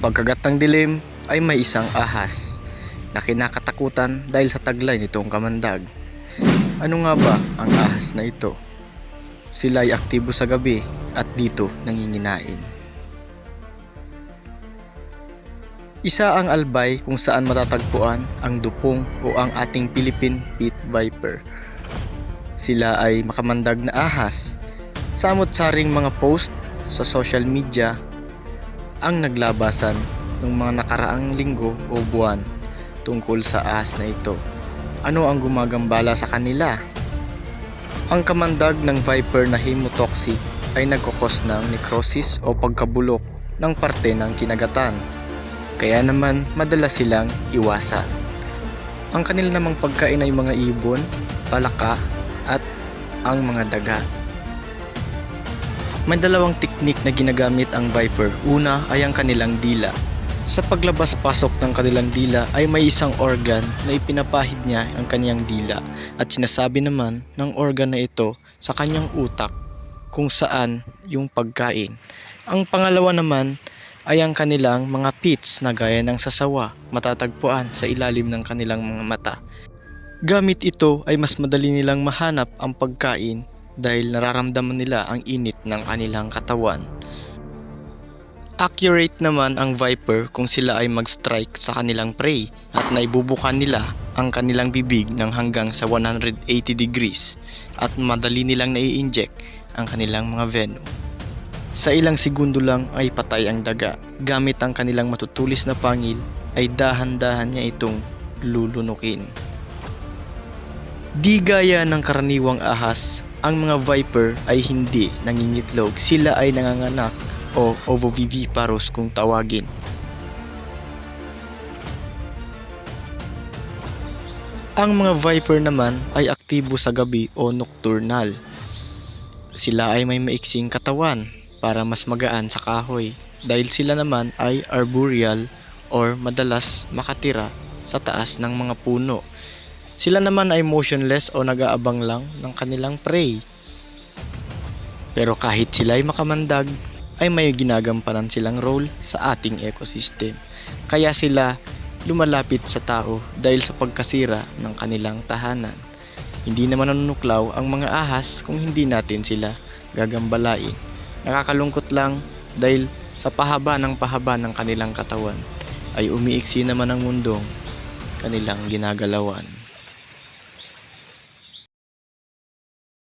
Pagkagat ng dilim ay may isang ahas na kinakatakutan dahil sa taglay nitong kamandag. Ano nga ba ang ahas na ito? Sila ay aktibo sa gabi at dito nanginginain. Isa ang albay kung saan matatagpuan ang dupong o ang ating Philippine Pit Viper. Sila ay makamandag na ahas. Samot-saring mga post sa social media ang naglabasan ng mga nakaraang linggo o buwan tungkol sa ahas na ito. Ano ang gumagambala sa kanila? Ang kamandag ng viper na hemotoxic ay nagkukos ng necrosis o pagkabulok ng parte ng kinagatan. Kaya naman madalas silang iwasan. Ang kanila namang pagkain ay mga ibon, palaka, at ang mga daga. May dalawang teknik na ginagamit ang Viper. Una ay ang kanilang dila. Sa paglabas-pasok ng kanilang dila ay may isang organ na ipinapahid niya ang kanyang dila at sinasabi naman ng organ na ito sa kanyang utak kung saan yung pagkain. Ang pangalawa naman ay ang kanilang mga pits na gaya ng sasawa matatagpuan sa ilalim ng kanilang mga mata. Gamit ito ay mas madali nilang mahanap ang pagkain dahil nararamdaman nila ang init ng kanilang katawan. Accurate naman ang Viper kung sila ay mag-strike sa kanilang prey at naibubukan nila ang kanilang bibig ng hanggang sa 180 degrees at madali nilang nai-inject ang kanilang mga venom. Sa ilang segundo lang ay patay ang daga. Gamit ang kanilang matutulis na pangil ay dahan-dahan niya itong lulunukin. Di gaya ng karaniwang ahas, ang mga viper ay hindi nangingitlog. Sila ay nanganganak o ovoviviparous kung tawagin. Ang mga viper naman ay aktibo sa gabi o nocturnal. Sila ay may maiksing katawan para mas magaan sa kahoy dahil sila naman ay arboreal or madalas makatira sa taas ng mga puno. Sila naman ay motionless o nag-aabang lang ng kanilang prey. Pero kahit sila ay makamandag, ay may ginagampanan silang role sa ating ecosystem. Kaya sila lumalapit sa tao dahil sa pagkasira ng kanilang tahanan. Hindi naman nanunuklaw ang mga ahas kung hindi natin sila gagambalain. Nakakalungkot lang dahil sa pahaba ng pahaba ng kanilang katawan ay umiiksi naman ang mundong kanilang ginagalawan.